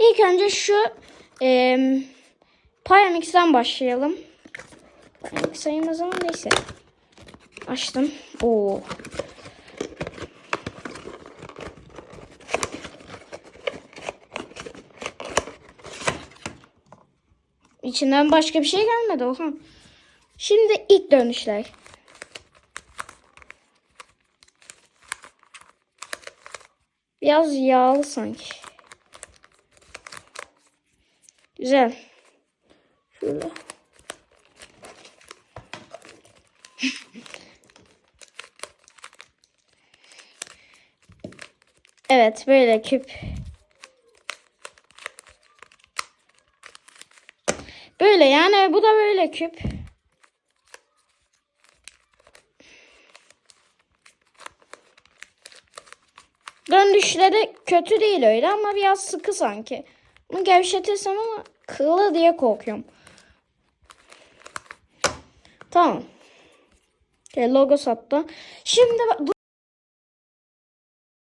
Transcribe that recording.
İlk önce şu e, Pyramix'ten başlayalım. Pyramix sayılmaz ama neyse. Açtım. Oo. İçinden başka bir şey gelmedi oha. Şimdi ilk dönüşler. Biraz yağlı sanki. Güzel. Şöyle. evet böyle küp. Böyle yani bu da böyle küp. Döndüşleri kötü değil öyle ama biraz sıkı sanki. Bunu gevşetirsem ama kırılır diye korkuyorum. Tamam. Okay, logo sattı. Şimdi